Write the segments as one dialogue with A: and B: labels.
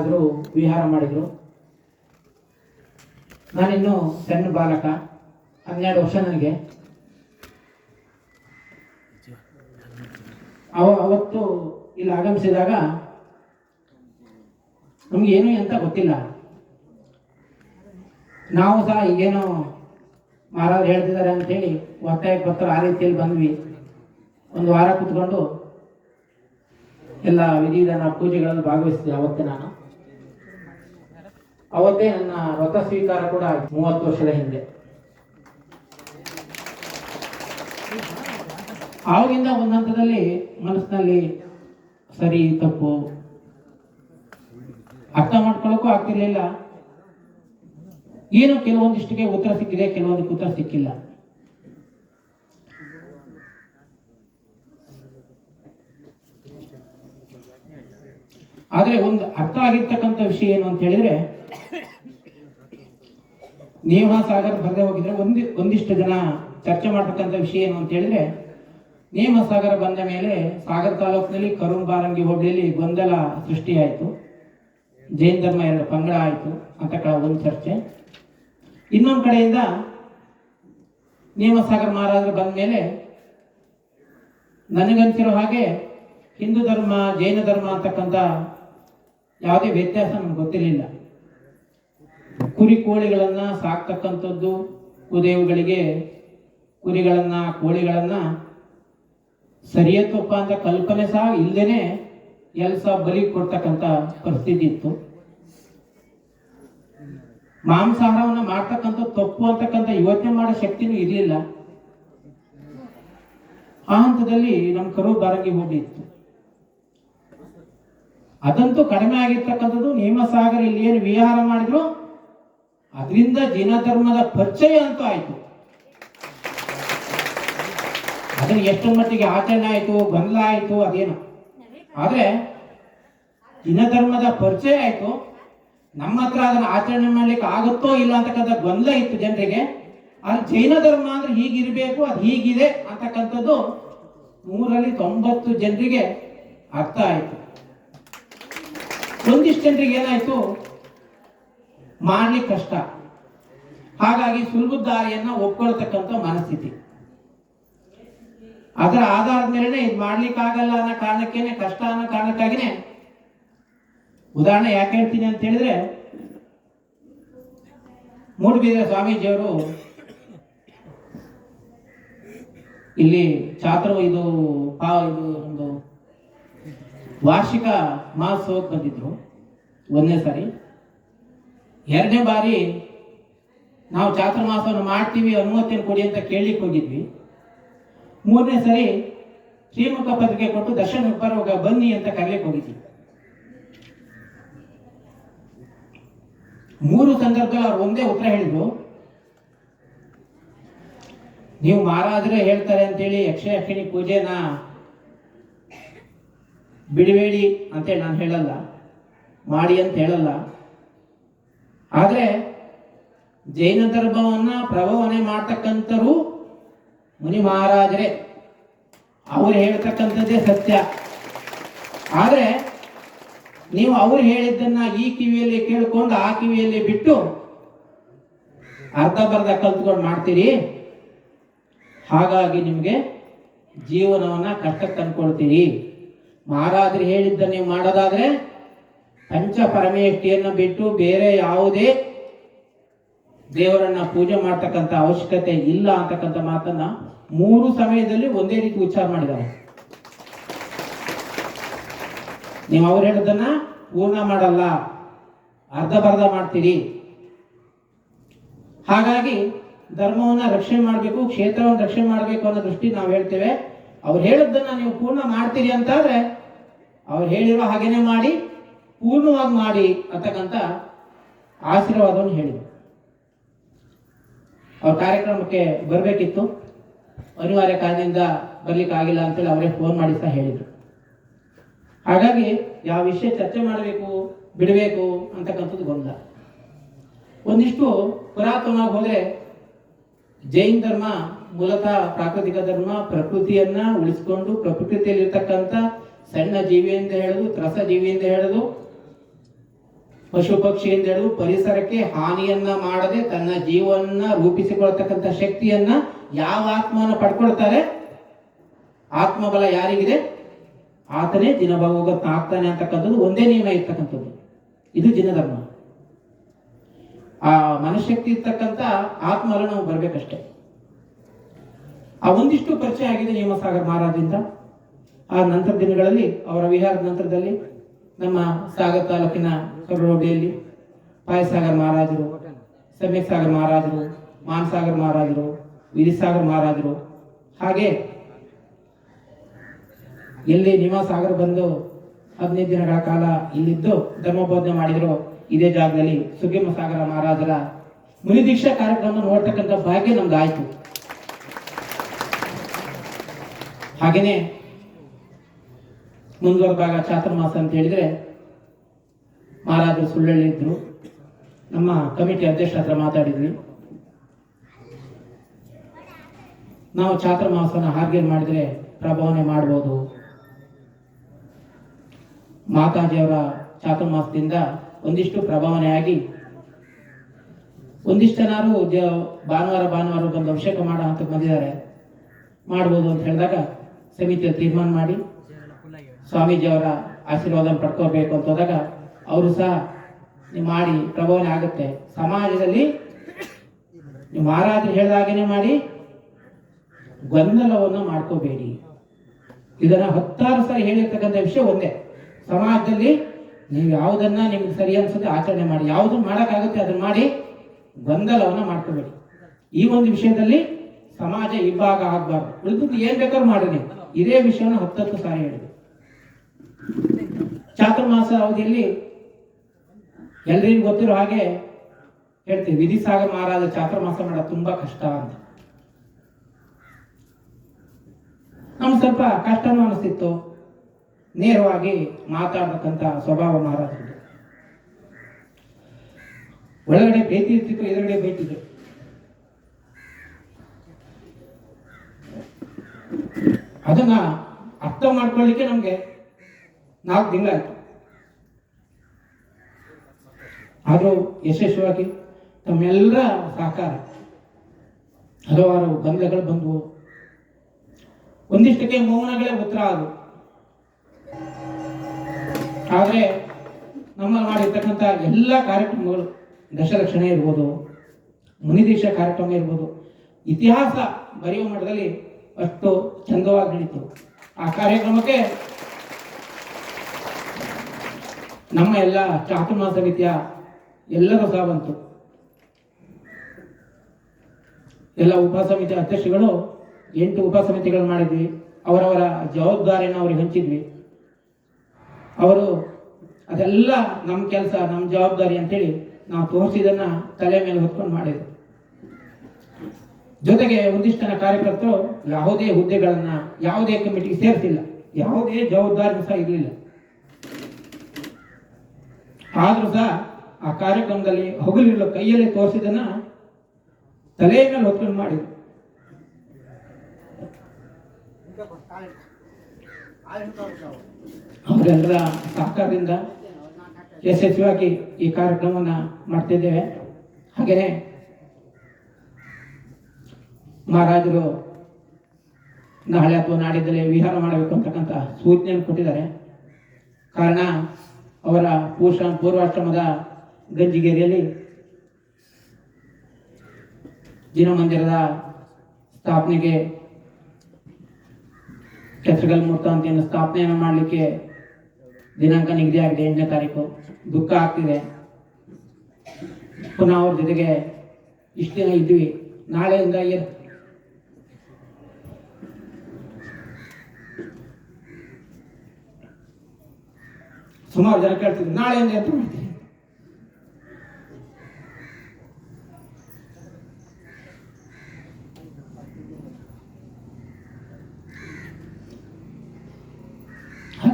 A: ಆದರೂ ವಿಹಾರ ಮಾಡಿದರು. ನಾನಿನ್ನು ಸಣ್ಣ ಬಾಲಕ, ಹನ್ನೆರಡು ವರ್ಷ ನನಗೆ. ಅವ, ಅವತ್ತು ಇಲ್ಲಿ ಆಗಮಿಸಿದಾಗ ನಮ್ಗೆ ಏನು ಅಂತ ಗೊತ್ತಿಲ್ಲ. ನಾವು ಸಹ ಈಗೇನೋ ಮಹಾರಾಜ್ ಹೇಳ್ತಿದ್ದಾರೆ ಅಂತೇಳಿ ಒತ್ತಾಯಕ್ಕೆ ಬರ್ತಾರೆ. ಆ ರೀತಿಯಲ್ಲಿ ಬಂದ್ವಿ. ಒಂದು ವಾರ ಕುತ್ಕೊಂಡು ಎಲ್ಲ ವಿಧಿವಿಧಾನ ಪೂಜೆಗಳಲ್ಲಿ ಭಾಗವಹಿಸಿದೆ ಅವತ್ತು ನಾನು. ಅವತ್ತೇ ನನ್ನ ವ್ರತ ಸ್ವೀಕಾರ ಕೂಡ ಆಯ್ತು, ಮೂವತ್ತು ವರ್ಷದ ಹಿಂದೆ. ಆವಾಗಿಂದ ಒಂದು ಹಂತದಲ್ಲಿ ಮನಸ್ಸಿನಲ್ಲಿ ಸರಿ, ತಪ್ಪು, ಅರ್ಥ ಮಾಡ್ಕೊಳ್ಳೋಕ್ಕೂ ಆಗ್ತಿರ್ಲಿಲ್ಲ. ಏನು ಕೆಲವೊಂದಿಷ್ಟಿಗೆ ಉತ್ತರ ಸಿಕ್ಕಿದೆ, ಕೆಲವೊಂದಕ್ಕೆ ಉತ್ತರ ಸಿಕ್ಕಿಲ್ಲ. ಆದರೆ ಒಂದು ಅರ್ಥ ಆಗಿರ್ತಕ್ಕಂಥ ವಿಷಯ ಏನು ಅಂತ ಹೇಳಿದ್ರೆ ನೇಹ ಸಾಗರ್ ಬರದೆ ಹೋಗಿದ್ರೆ ಒಂದು, ಒಂದಿಷ್ಟು ಜನ ಚರ್ಚೆ ಮಾಡ್ತಕ್ಕಂಥ ವಿಷಯ ಏನು ಅಂತ ಹೇಳಿದ್ರೆ, ನೇಮ ಸಾಗರ ಬಂದ ಮೇಲೆ ಸಾಗರ ತಾಲೂಕಿನಲ್ಲಿ ಕರುಂಬಾರಂಗಿ ಹೋಬಳಿಯಲ್ಲಿ ಗೊಂದಲ ಸೃಷ್ಟಿಯಾಯಿತು. ಜೈನ ಧರ್ಮ ಎರಡು ಪಂಗಡ ಆಯಿತು ಅಂತ ಒಂದು ಚರ್ಚೆ. ಇನ್ನೊಂದು ಕಡೆಯಿಂದ ನೇಮಸಾಗರ್ ಮಹಾರಾಜರು ಬಂದ ಮೇಲೆ ನನಗಂತಿರೋ ಹಾಗೆ ಹಿಂದೂ ಧರ್ಮ, ಜೈನ ಧರ್ಮ ಅಂತಕ್ಕಂಥ ಯಾವುದೇ ವ್ಯತ್ಯಾಸ ನಮ್ಗೆ ಗೊತ್ತಿರಲಿಲ್ಲ. ಕುರಿ ಕೋಳಿಗಳನ್ನ ಸಾಕ್ತಕ್ಕಂಥದ್ದು ಕುದೇವುಗಳಿಗೆ ಕುರಿಗಳನ್ನ, ಕೋಳಿಗಳನ್ನ ಸರಿಯತ್ತಪ್ಪ ಅಂತ ಕಲ್ಪನೆ ಸಹ ಇಲ್ಲದೇನೆ ಎಲ್ಸ ಬಲಿ ಕೊಡ್ತಕ್ಕಂಥ ಪರಿಸ್ಥಿತಿ ಇತ್ತು. ಮಾಂಸಾಹಾರವನ್ನ ಮಾಡ್ತಕ್ಕಂಥ ತಪ್ಪು ಅಂತಕ್ಕಂಥ ಯೋಚನೆ ಮಾಡೋ ಶಕ್ತಿನೂ ಇರಲಿಲ್ಲ. ಆ ಹಂತದಲ್ಲಿ ನಮ್ಮ ಕರು ಬಾರಂಗಿ ಹೋಗಿತ್ತು. ಅದಂತೂ ಕಡಿಮೆ ಆಗಿರ್ತಕ್ಕಂಥದ್ದು ನೇಮಸಾಗರ ಇಲ್ಲಿ ಏನು ವಿಹಾರ ಮಾಡಿದ್ರು ಅದರಿಂದ ಜೈನ ಧರ್ಮದ ಪರಿಚಯ ಅಂತ ಆಯ್ತು. ಅದನ್ನ ಎಷ್ಟು ಮಟ್ಟಿಗೆ ಆಚರಣೆ ಆಯ್ತು, ಗೊಂದಲ ಆಯ್ತು, ಅದೇನು. ಆದರೆ ಜೈನ ಧರ್ಮದ ಪರಿಚಯ ಆಯಿತು. ನಮ್ಮ ಹತ್ರ ಅದನ್ನ ಆಚರಣೆ ಮಾಡ್ಲಿಕ್ಕೆ ಆಗುತ್ತೋ ಇಲ್ಲ ಅಂತಕ್ಕಂಥ ಗೊಂದಲ ಇತ್ತು ಜನರಿಗೆ. ಆದ್ರೆ ಜೈನ ಧರ್ಮ ಅಂದ್ರೆ ಹೀಗಿರಬೇಕು, ಅದು ಹೀಗಿದೆ ಅಂತಕ್ಕಂಥದ್ದು ನೂರಲ್ಲಿ ತೊಂಬತ್ತು ಜನರಿಗೆ ಅರ್ಥ ಆಯ್ತು. ಒಂದಿಷ್ಟು ಜನರಿಗೆ ಏನಾಯ್ತು? ಮಾಡ್ಲಿಕ್ಕೆ ಕಷ್ಟ. ಹಾಗಾಗಿ ಸುಲಭ ದಾರಿಯನ್ನ ಒಪ್ಕೊಳ್ತಕ್ಕಂಥ ಮನಸ್ಥಿತಿ. ಅದರ ಆಧಾರದ ಮೇಲೆ ಇದು ಮಾಡ್ಲಿಕ್ಕಾಗಲ್ಲ ಅನ್ನೋ ಕಾರಣಕ್ಕೇನೆ, ಕಷ್ಟ ಅನ್ನೋ ಕಾರಣಕ್ಕಾಗಿನೇ ಉದಾಹರಣೆ ಯಾಕೆ ಹೇಳ್ತೀನಿ ಅಂತ ಹೇಳಿದ್ರೆ, ಮೂಡುಬಿದ್ರೆ ಸ್ವಾಮೀಜಿಯವರು ಇಲ್ಲಿ ಛಾತ್ರ ಇದು ಪಾ ಇದು ಒಂದು ವಾರ್ಷಿಕ ಮಹೋತ್ಸವಕ್ಕೆ ಬಂದಿದ್ರು. ಒಂದನೇ ಸಾರಿ. ಎರಡನೇ ಬಾರಿ ನಾವು ಚಾತುರ್ಮಾಸವನ್ನು ಮಾಡ್ತೀವಿ, ಅನುಮತಿಯನ್ನು ಕೊಡಿ ಅಂತ ಕೇಳಲಿಕ್ಕೆ ಹೋಗಿದ್ವಿ. ಮೂರನೇ ಸರಿ ಶ್ರೀಮುಖ ಪತ್ರಿಕೆ ಕೊಟ್ಟು ದರ್ಶನ ಬರುವಾಗ ಬನ್ನಿ ಅಂತ ಕರೆಯಲಿಕ್ಕೆ ಹೋಗಿದ್ವಿ. ಮೂರು ಸಂದರ್ಭದಲ್ಲಿ ಅವ್ರು ಒಂದೇ ಉತ್ತರ ಹೇಳಿದ್ರು. ನೀವು ಮಹಾರಾಜರೇ ಹೇಳ್ತಾರೆ ಅಂತೇಳಿ ಯಕ್ಷ ಯಕ್ಷಿಣಿ ಪೂಜೆನ ಬಿಡಬೇಡಿ ಅಂತೇಳಿ ನಾನು ಹೇಳಲ್ಲ. ಮಾಡಿ ಅಂತ ಹೇಳಲ್ಲ. ಆದ್ರೆ ಜೈನ ಧರ್ಮವನ್ನು ಪ್ರಭಾವನೆ ಮಾಡ್ತಕ್ಕಂಥರು ಮುನಿ ಮಹಾರಾಜರೇ. ಅವ್ರು ಹೇಳ್ತಕ್ಕಂಥದ್ದೇ ಸತ್ಯ. ಆದರೆ ನೀವು ಅವ್ರು ಹೇಳಿದ್ದನ್ನ ಈ ಕಿವಿಯಲ್ಲಿ ಕೇಳಿಕೊಂಡು ಆ ಕಿವಿಯಲ್ಲಿ ಬಿಟ್ಟು ಅರ್ಧ ಬರ್ಧ ಕಲ್ತ್ಕೊಂಡು ಮಾಡ್ತೀರಿ? ಹಾಗಾಗಿ ನಿಮಗೆ ಜೀವನವನ್ನ ಕಷ್ಟಕ್ಕೆ ತಂದ್ಕೊಳ್ತೀರಿ ಮಹಾರಾಜರು ಹೇಳಿದ್ದ ನೀವು ಮಾಡೋದಾದ್ರೆ ಪಂಚ ಪರಮೇಷ್ಠಿಯನ್ನು ಬಿಟ್ಟು ಬೇರೆ ಯಾವುದೇ ದೇವರನ್ನ ಪೂಜೆ ಮಾಡ್ತಕ್ಕಂಥ ಅವಶ್ಯಕತೆ ಇಲ್ಲ ಅಂತಕ್ಕಂಥ ಮಾತನ್ನ ಮೂರು ಸಮಯದಲ್ಲಿ ಒಂದೇ ರೀತಿ ಉಚ್ಚಾರ ಮಾಡಿದ್ದಾರೆ. ನೀವು ಅವ್ರು ಹೇಳಿದ್ದನ್ನ ಪೂರ್ಣ ಮಾಡಲ್ಲ, ಅರ್ಧ ಬರ್ಧ ಮಾಡ್ತೀರಿ. ಹಾಗಾಗಿ ಧರ್ಮವನ್ನ ರಕ್ಷಣೆ ಮಾಡಬೇಕು, ಕ್ಷೇತ್ರವನ್ನು ರಕ್ಷಣೆ ಮಾಡಬೇಕು ಅನ್ನೋ ದೃಷ್ಟಿ ನಾವು ಹೇಳ್ತೇವೆ. ಅವ್ರು ಹೇಳಿದ್ದನ್ನ ನೀವು ಪೂರ್ಣ ಮಾಡ್ತೀರಿ ಅಂತಾದ್ರೆ ಅವ್ರು ಹೇಳಿರೋ ಹಾಗೇನೆ ಮಾಡಿ ಪೂರ್ಣವಾಗಿ ಮಾಡಿ ಅಂತಕ್ಕಂಥ ಆಶೀರ್ವಾದವನ್ನು ಹೇಳಿದರು. ಅವ್ರ ಕಾರ್ಯಕ್ರಮಕ್ಕೆ ಬರಬೇಕಿತ್ತು. ಅನಿವಾರ್ಯ ಕಾರಣದಿಂದ ಬರ್ಲಿಕ್ಕೆ ಆಗಿಲ್ಲ ಅಂತೇಳಿ ಅವರೇ ಫೋನ್ ಮಾಡಿ ಸಹ ಹೇಳಿದರು. ಹಾಗಾಗಿ ಯಾವ ವಿಷಯ ಚರ್ಚೆ ಮಾಡಬೇಕು, ಬಿಡಬೇಕು ಅಂತಕ್ಕಂಥದ್ದು ಗೊಂದಲ. ಒಂದಿಷ್ಟು ಪುರಾತನವಾಗಿ ಹೋದ್ರೆ ಜೈನ್ ಧರ್ಮ ಮೂಲತಃ ಪ್ರಾಕೃತಿಕ ಧರ್ಮ, ಪ್ರಕೃತಿಯನ್ನ ಉಳಿಸ್ಕೊಂಡು ಪ್ರಕೃತಿಯಲ್ಲಿರ್ತಕ್ಕಂಥ ಸಣ್ಣ ಜೀವಿಯಿಂದ ಹೇಳುದು, ತ್ರಸ ಜೀವಿಯಿಂದ ಹೇಳುದು ಪಶು ಪಕ್ಷಿಯಿಂದ ಎಂದೇಳು ಪರಿಸರಕ್ಕೆ ಹಾನಿಯನ್ನ ಮಾಡದೆ ತನ್ನ ಜೀವನ ರೂಪಿಸಿಕೊಳ್ತಕ್ಕಂಥ ಶಕ್ತಿಯನ್ನ ಯಾವ ಆತ್ಮವನ್ನು ಪಡ್ಕೊಳ್ತಾರೆ? ಆತ್ಮಬಲ ಯಾರಿಗಿದೆ? ಆತನೇ ದಿನ ಆಗ್ತಾನೆ ಅಂತಕ್ಕಂಥದ್ದು ಒಂದೇ ನಿಯಮ ಇರ್ತಕ್ಕಂಥದ್ದು. ಇದು ಜಿನಧರ್ಮ ಆ ಮನಶಕ್ತಿ ಇರ್ತಕ್ಕಂಥ ಆತ್ಮಲ ನಾವು ಬರ್ಬೇಕಷ್ಟೇ. ಆ ಒಂದಿಷ್ಟು ಪರಿಚಯ ಆಗಿದೆ ನೇಮಸಾಗರ್ ಮಹಾರಾಜಿಂದ ಆ ನಂತರ ದಿನಗಳಲ್ಲಿ, ಅವರ ವಿಹಾರದ ನಂತರದಲ್ಲಿ ನಮ್ಮ ಸಾಗರ್ ತಾಲೂಕಿನ ಕರುಳೋಡಿಯಲ್ಲಿ ಪಾಯಸಾಗರ್ ಮಹಾರಾಜರು ಸಮ್ಯಕ್ ಸಾಗರ್ ಮಹಾರಾಜರು ಮಾನಸಾಗರ್ ಮಹಾರಾಜರು ವಿರಿಸಾಗರ್ ಮಹಾರಾಜರು ಹಾಗೆ ಎಲ್ಲಿ ನಿವಾಸಾಗರ್ ಬಂದು ಹದಿನೈದು ದಿನಗಳ ಕಾಲ ಇಲ್ಲಿದ್ದು ಧರ್ಮಬೋಧನೆ ಮಾಡಿದ್ರು ಇದೇ ಜಾಗದಲ್ಲಿ ಸುಗಮ ಸಾಗರ ಮಹಾರಾಜರ ಮುನಿದೀಕ್ಷಾ ಕಾರ್ಯಕ್ರಮ ನೋಡ್ತಕ್ಕಂಥ ಭಾಗ್ಯ ನಮ್ಗೆ ಆಯ್ತು ಹಾಗೇನೆ ಮುಂದುವರೆದಾಗ ಚಾತುರ್ಮಾಸ ಅಂತ ಹೇಳಿದ್ರೆ ಮಹಾರಾಜರು ಸುಳ್ಳಳ್ಳಿ ಇದ್ರು. ನಮ್ಮ ಕಮಿಟಿ ಅಧ್ಯಕ್ಷ ಹತ್ರ ಮಾತಾಡಿದ್ವಿ. ನಾವು ಚಾತ್ರ ಮಾಸನ ಹಾರ್ಗೆ ಮಾಡಿದ್ರೆ ಪ್ರಭಾವನೆ ಮಾಡ್ಬೋದು. ಮಾತಾಜಿಯವರ ಚಾತುರ್ಮಾಸದಿಂದ ಒಂದಿಷ್ಟು ಪ್ರಭಾವನೆಯಾಗಿ ಒಂದಿಷ್ಟು ಜನರು ಭಾನುವಾರ ಭಾನುವಾರ ಬಂದು ಅಭಿಷೇಕ ಮಾಡೋ ಅಂತ ಬಂದಿದ್ದಾರೆ. ಮಾಡ್ಬೋದು ಅಂತ ಹೇಳಿದಾಗ ಸಮಿತಿಯ ತೀರ್ಮಾನ ಮಾಡಿ ಸ್ವಾಮೀಜಿಯವರ ಆಶೀರ್ವಾದ ಪಡ್ಕೋಬೇಕು ಅಂತ ಹೋದಾಗ ಅವರು ಸಹ ನೀವು ಮಾಡಿ ಪ್ರಭಾವನೆ ಆಗುತ್ತೆ. ಸಮಾಜದಲ್ಲಿ ನೀವು ಮಹಾರಾಜರು ಹೇಳಿದಾಗೇನೆ ಮಾಡಿ, ಗೊಂದಲವನ್ನು ಮಾಡ್ಕೋಬೇಡಿ. ಇದನ್ನ ಹತ್ತಾರು ಸಾರಿ ಹೇಳಿರ್ತಕ್ಕಂಥ ವಿಷಯ ಒಂದೇ. ಸಮಾಜದಲ್ಲಿ ನೀವು ಯಾವುದನ್ನ ನಿಮ್ಗೆ ಸರಿ ಅನ್ಸುತ್ತೆ ಆಚರಣೆ ಮಾಡಿ, ಯಾವುದು ಮಾಡೋಕ್ಕಾಗುತ್ತೆ ಅದನ್ನ ಮಾಡಿ ಗೊಂದಲವನ್ನ ಮಾಡ್ಕೋಬೇಡಿ. ಈ ಒಂದು ವಿಷಯದಲ್ಲಿ ಸಮಾಜ ಇಬ್ಬಾಗ ಆಗ್ಬಾರ್ದು. ಉಳಿದು ಏನ್ ಬೇಕಾದ್ರೂ ಮಾಡಿ ನೀವು. ಇದೇ ವಿಷಯವನ್ನು ಹತ್ತತ್ತು ಸಾರಿ ಹೇಳಿದೆ. ಚಾತುರ್ಮಾಸ ಅವಧಿಯಲ್ಲಿ ಎಲ್ರಿಗೂ ಗೊತ್ತಿರೋ ಹಾಗೆ ಹೇಳ್ತೀವಿ ವಿಧಿಸಾಗರ ಮಹಾರಾಜ ಚಾತುರ್ಮಾಸ ಮಾಡೋದು ತುಂಬಾ ಕಷ್ಟ ಅಂತ. ನಮ್ಗೆ ಸ್ವಲ್ಪ ಕಷ್ಟನೂ ಅನಿಸ್ತಿತ್ತು. ನೇರವಾಗಿ ಮಾತಾಡ್ತಕ್ಕಂಥ ಸ್ವಭಾವ ಮಹಾರಾಜರು ಒಳಗಡೆ ಭೇಟಿ ಇರ್ತಿತ್ತು, ಎದುರುಗಡೆ ಬೈತಿದ್ರು ಅದನ್ನ ಅರ್ಥ ಮಾಡ್ಕೊಳ್ಳಿಕ್ಕೆ ನಮಗೆ ನಾಲ್ಕು ತಿಂಗಳಾಯ್ತು. ಆದರೂ ಯಶಸ್ವಿಯಾಗಿ ತಮ್ಮೆಲ್ಲರ ಸಹಕಾರ, ಹಲವಾರು ಗೊಂದಲಗಳು ಬಂದವು. ಒಂದಿಷ್ಟಕ್ಕೆ ಮೌನಗಳೇ ಉತ್ತರ ಅದು. ಆದರೆ ನಮ್ಮ ಮಾಡಿರ್ತಕ್ಕಂಥ ಎಲ್ಲ ಕಾರ್ಯಕ್ರಮಗಳು ದಶರಕ್ಷಣೆ ಇರ್ಬೋದು ಮುನಿದೇಶ ಕಾರ್ಯಕ್ರಮ ಇರ್ಬೋದು, ಇತಿಹಾಸ ಬರೆಯುವ ಮಟ್ಟದಲ್ಲಿ ಅಷ್ಟು ಚಂದವಾಗಿ ನಡೀತು. ಆ ಕಾರ್ಯಕ್ರಮಕ್ಕೆ ನಮ್ಮ ಎಲ್ಲ ಚಾತುರ್ಮಾಸ ಸಮಿತಿಯ ಎಲ್ಲರೂ ಬಂತು. ಎಲ್ಲ ಉಪಸಮಿತಿ ಅಧ್ಯಕ್ಷಗಳು, ಎಂಟು ಉಪಸಮಿತಿಗಳು ಮಾಡಿದ್ವಿ. ಅವರವರ ಜವಾಬ್ದಾರಿಯನ್ನು ಅವ್ರಿಗೆ ಹಂಚಿದ್ವಿ. ಅವರು ಅದೆಲ್ಲ ನಮ್ಮ ಕೆಲಸ ನಮ್ಮ ಜವಾಬ್ದಾರಿ ಅಂತೇಳಿ ನಾವು ತೋರಿಸಿದನ್ನ ತಲೆ ಮೇಲೆ ಹೊತ್ಕೊಂಡು ಮಾಡಿದ್ವಿ ಜೊತೆಗೆ ಒಂದಿಷ್ಟು ಜನ ಕಾರ್ಯಕರ್ತರು ಯಾವುದೇ ಹುದ್ದೆಗಳನ್ನ, ಯಾವುದೇ ಕಮಿಟಿಗೆ ಸೇರಿಸಿಲ್ಲ. ಯಾವುದೇ ಜವಾಬ್ದಾರಿ ಸಹ ಇರಲಿಲ್ಲ. ಆದ್ರೂ ಸಹ ಆ ಕಾರ್ಯಕ್ರಮದಲ್ಲಿ ಹಗಲಿರುಳು ಕೈಯಲ್ಲಿ ತೋರಿಸಿದನ್ನ ತಲೆಯ ಮೇಲೆ ಹೊತ್ಕೊಂಡು ಮಾಡಿ ಅವರೆಲ್ಲರ ಸಹಕಾರದಿಂದ ಯಶಸ್ವಿಯಾಗಿ ಈ ಕಾರ್ಯಕ್ರಮವನ್ನ ಮಾಡ್ತಿದ್ದೇವೆ. ಹಾಗೆಯೇ ಮಹಾರಾಜರು ನಾಳೆ ಅಥವಾ ನಾಡಿದ್ದಲ್ಲಿ ವಿಹಾರ ಮಾಡಬೇಕು ಅಂತಕ್ಕಂಥ ಸೂಚನೆಯನ್ನು ಕೊಟ್ಟಿದ್ದಾರೆ. ಕಾರಣ ಅವರ ಪೂರ್ವಾಶ್ರಮದ ಗಂಜಿಗೇರಿಯಲ್ಲಿ ದಿನಮಂದಿರದ ಸ್ಥಾಪನೆಗೆ ಕೆಸರಗಲ್ ಮೂರ್ತಾಂತಿಯನ್ನು ಸ್ಥಾಪನೆಯನ್ನು ಮಾಡಲಿಕ್ಕೆ ದಿನಾಂಕ ನಿಗದಿ ಆಗಿದೆ, ಎಂಟನೇ ತಾರೀಕು. ದುಃಖ ಆಗ್ತಿದೆ. ಪುನಃ ಅವ್ರ ಜೊತೆಗೆ ಇಷ್ಟು ದಿನ ಇದ್ವಿ. ನಾಳೆಯಿಂದ ಸುಮಾರು ಜನ ಕೇಳ್ತಿದ್ರು ನಾಳೆಯಿಂದ ಎಂತ ಮಾಡ್ತೀರಿ?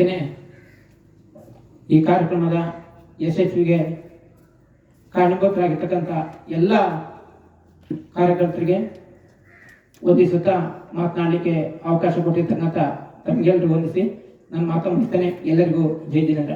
A: ಹಾಗೆಯೇ ಈ ಕಾರ್ಯಕ್ರಮದ ಯಶಸ್ವಿಗೆ ಕಾರಣಭೂತರಾಗಿರ್ತಕ್ಕಂಥ ಎಲ್ಲ ಕಾರ್ಯಕರ್ತರಿಗೆ ವಂದಿಸುತ್ತಾ ಮಾತನಾಡಲಿಕ್ಕೆ ಅವಕಾಶ ಕೊಟ್ಟಿರ್ತಕ್ಕಂಥ ತಮಗೆಲ್ಲರಿಗೂ ವಂದಿಸಿ, ನನ್ನ ಮಾತು ಮುಗಿಸ್ತೇನೆ. ಎಲ್ಲರಿಗೂ ಜೈ ದಿನದ